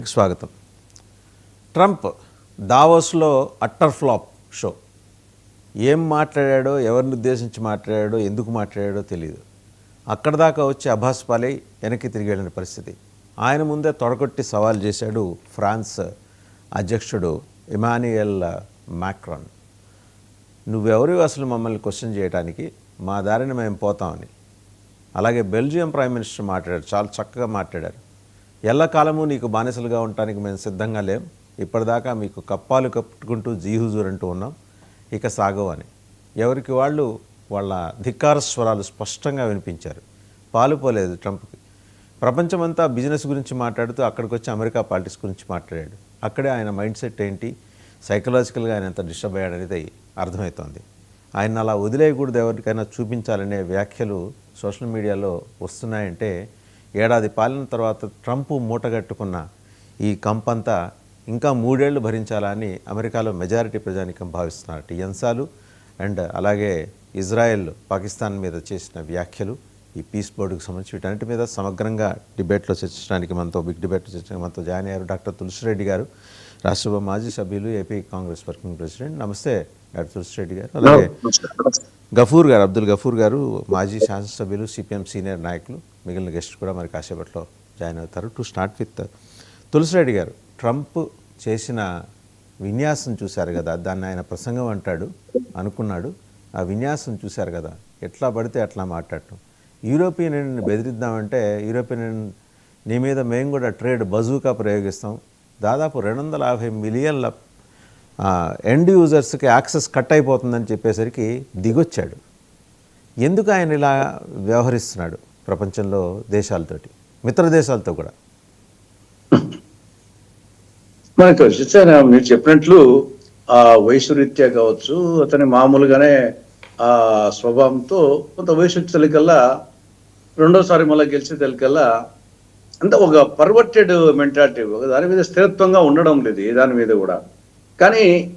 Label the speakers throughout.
Speaker 1: కి స్వాగతం. ట్రంప్ దావోస్లో అట్టర్ ఫ్లాప్ షో. ఏం మాట్లాడాడో ఎవరిని ఉద్దేశించి మాట్లాడాడో ఎందుకు మాట్లాడాడో తెలియదు అక్కడ దాకా వచ్చి అభాస్ పాలై వెనక్కి తిరిగి వెళ్ళిన పరిస్థితి. ఆయన ముందే తొడగొట్టి సవాల్ చేశాడు ఫ్రాన్స్ అధ్యక్షుడు ఇమానియల్ మ్యాక్రాన్ నువ్వెవరు అసలు మమ్మల్ని క్వశ్చన్ చేయడానికి మా దారిని మేము పోతామని. అలాగే బెల్జియం ప్రైమ్ మినిస్టర్ మాట్లాడారు చాలా చక్కగా మాట్లాడారు. ఎల్లకాలము నీకు బానిసలుగా ఉండటానికి మేము సిద్ధంగా లేం. ఇప్పటిదాకా మీకు కప్పాలు కప్పుకుంటూ జీహుజూర్ అంటూ ఉన్నాం. ఇక సాగవని అని. ఎవరికి వాళ్ళు వాళ్ళ ధిక్కార స్వరాలు స్పష్టంగా వినిపించారు. పాలుపోలేదు ట్రంప్కి. ప్రపంచమంతా బిజినెస్ గురించి మాట్లాడుతూ అక్కడికి వచ్చి అమెరికా పాలిటిక్స్ గురించి మాట్లాడాడు. అక్కడే ఆయన మైండ్ సెట్ ఏంటి? సైకలాజికల్గా ఆయన ఎంత డిస్టర్బ్ అయ్యాడనేది అర్థమవుతోంది. ఆయన అలా వదిలేయకూడదు ఎవరికైనా చూపించాలనే వ్యాఖ్యలు సోషల్ మీడియాలో వస్తున్నాయంటే ఏడాది పాలన తర్వాత ట్రంప్ మూటగట్టుకున్న ఈ కంపంతా ఇంకా మూడేళ్ళు భరించాలని అమెరికాలో మెజారిటీ ప్రజానికం భావిస్తున్నారు. అంశాలు అండ్ అలాగే ఇజ్రాయెల్ పాకిస్తాన్ మీద చేసిన వ్యాఖ్యలు ఈ పీస్ బోర్డుకు సంబంధించి వీటన్నిటి మీద సమగ్రంగా డిబేట్లో చర్చించడానికి మనతో బిగ్ డిబేట్లో చర్చించడానికి మనతో జాయిన్ అయ్యారు డాక్టర్ తులసిరెడ్డి గారు. రాష్ట్రసభ మాజీ సభ్యులు ఏపీ కాంగ్రెస్ వర్కింగ్ ప్రెసిడెంట్. నమస్తే డాక్టర్ తులసిరెడ్డి గారు. అలాగే గఫూర్ గారు అబ్దుల్ గఫూర్ గారు మాజీ శాసనసభ్యులు సిపిఎం సీనియర్ నాయకులు. మిగిలిన గెస్ట్ కూడా మరి కాసేపట్లో జాయిన్ అవుతారు. టు స్టార్ట్ విత్ తులసిరెడ్డి గారు ట్రంప్ చేసిన విన్యాసం చూశారు కదా దాన్ని ఆయన ప్రసంగం అంటాడు అనుకున్నాడు. ఆ విన్యాసం చూశారు కదా ఎట్లా పడితే అట్లా మాట్లాడటం. యూరోపియన్ యూనియన్ బెదిరిద్దామంటే యూరోపియన్ యూనియన్ నీ మీద మేము కూడా ట్రేడ్ బజూకా ప్రయోగిస్తాం. దాదాపు రెండు వందల యాభై మిలియన్ల ఎండ్ యూజర్స్కి యాక్సెస్ కట్ అయిపోతుందని చెప్పేసరికి దిగొచ్చాడు. ఎందుకు ఆయన ఇలా వ్యవహరిస్తున్నాడు? ప్రపంచంలో దేశాలతోటి మిత్ర దేశాలతో కూడా.
Speaker 2: మనకు మీరు చెప్పినట్లు ఆ వయసు కావచ్చు అతని మామూలుగానే ఆ స్వభావంతో కొంత వయసు రెండోసారి మళ్ళీ గెలిచి తెలికల్లా అంటే ఒక పర్వర్టెడ్ మెంటాలిటీ ఒక దాని మీద స్థిరత్వంగా ఉండడం లేదు దాని మీద కూడా. కానీ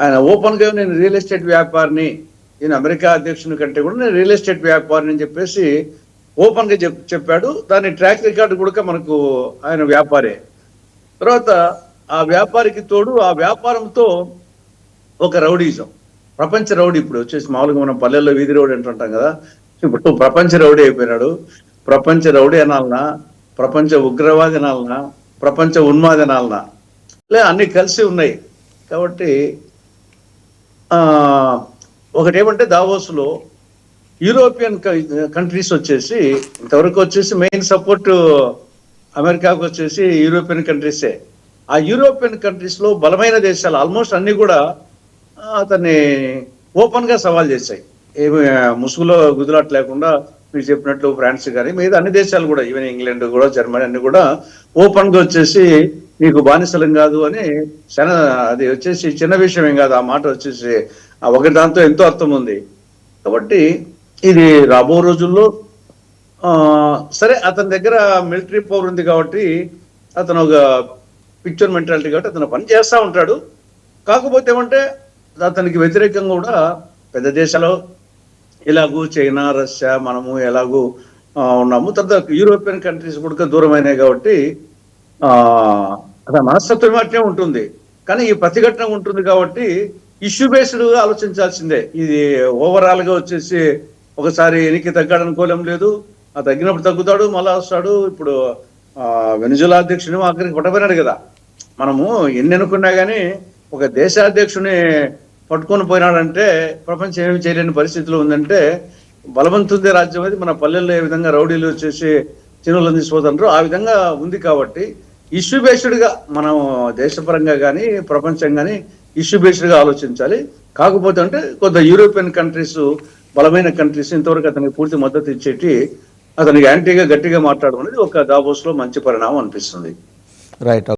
Speaker 2: ఆయన ఓపెన్గా నేను రియల్ ఎస్టేట్ వ్యాపారిని నేను అమెరికా అధ్యక్షుని కంటే కూడా నేను రియల్ ఎస్టేట్ వ్యాపారిని అని చెప్పేసి ఓపెన్గా చెప్పాడు. దాని ట్రాక్ రికార్డు కూడా మనకు ఆయన వ్యాపారే. తర్వాత ఆ వ్యాపారికి తోడు ఆ వ్యాపారంతో ఒక రౌడీజం. ప్రపంచ రౌడీ ఇప్పుడు వచ్చేసి మామూలుగా మనం పల్లెల్లో వీధి రౌడీ అంటుంటాం కదా. ఇప్పుడు ప్రపంచ రౌడీ అయిపోయినాడు. ప్రపంచ రౌడీ అనాలనా? ప్రపంచ ఉగ్రవాది అనాలనా? ప్రపంచ ఉన్మాది అనాలనా? లే అన్ని కలిసి ఉన్నాయి. కాబట్టి ఒకటేమంటే దావోస్లో యూరోపియన్ కంట్రీస్ uh, వచ్చేసి ఇంతవరకు వచ్చేసి మెయిన్ సపోర్ట్ అమెరికాకు వచ్చేసి యూరోపియన్ కంట్రీసే ఆ యూరోపియన్ కంట్రీస్లో బలమైన దేశాలు ఆల్మోస్ట్ అన్ని కూడా అతన్ని ఓపెన్గా సవాల్ చేశాయి. ఏమి ముసుగులో గుజరాట్ లేకుండా మీరు చెప్పినట్లు ఫ్రాన్స్ కానీ మిగతా అన్ని దేశాలు కూడా ఈవెన్ ఇంగ్లాండ్ కూడా జర్మనీ అన్ని కూడా ఓపెన్గా వచ్చేసి నీకు బానిసలం కాదు అని చిన్న అది వచ్చేసి చిన్న విషయం ఏం కాదు ఆ మాట వచ్చేసి ఒకటి దాంతో ఎంతో అర్థం ఉంది. కాబట్టి ఇది రాబో రోజుల్లో సరే అతని దగ్గర మిలిటరీ పవర్ ఉంది కాబట్టి అతను ఒక పిక్చర్ మెంటాలిటీ కాబట్టి అతను పని చేస్తూ ఉంటాడు. కాకపోతే ఏమంటే అతనికి వ్యతిరేకంగా కూడా పెద్ద దేశాలు ఇలాగూ చైనా రష్యా మనము ఎలాగూ ఉన్నాము. తర్వాత యూరోపియన్ కంట్రీస్ కూడా దూరమైనాయి కాబట్టి అతని మనస్తత్వం ఉంటుంది. కానీ ఈ ప్రతిఘటన ఉంటుంది కాబట్టి ఇష్యూ బేస్డ్గా ఆలోచించాల్సిందే. ఇది ఓవరాల్గా వచ్చేసి ఒకసారి ఎనికి తగ్గాడు అనుకోలేం లేదు. ఆ తగ్గినప్పుడు తగ్గుతాడు మళ్ళా వస్తాడు. ఇప్పుడు ఆ వెనుజులా అధ్యక్షుని ఆఖరికి పట్టబోయినాడు కదా. మనము ఎన్ని అనుకున్నా గానీ ఒక దేశాధ్యక్షుని పట్టుకొని పోయినాడంటే ప్రపంచం ఏమి చేయలేని పరిస్థితిలో ఉందంటే బలవంతుంది రాజ్యం అది మన పల్లెల్లో ఏ విధంగా రౌడీలు వచ్చేసి చినులను తీసిపోతుంటారో ఆ విధంగా ఉంది కాబట్టి ఇష్యూ బేస్డ్గా మనం దేశపరంగా కానీ ప్రపంచం కానీ ఇష్యూ బేస్డ్గా ఆలోచించాలి. కాకపోతే అంటే కొంత యూరోపియన్ కంట్రీస్ బలమైన కంట్రీస్ ఇంతవరకు అతనికి పూర్తి మద్దతు ఇచ్చేటి అతనికి యాంటీగా గట్టిగా మాట్లాడడం అనేది ఒక దాబోస్లో మంచి పరిణామం అనిపిస్తుంది.
Speaker 1: రైట్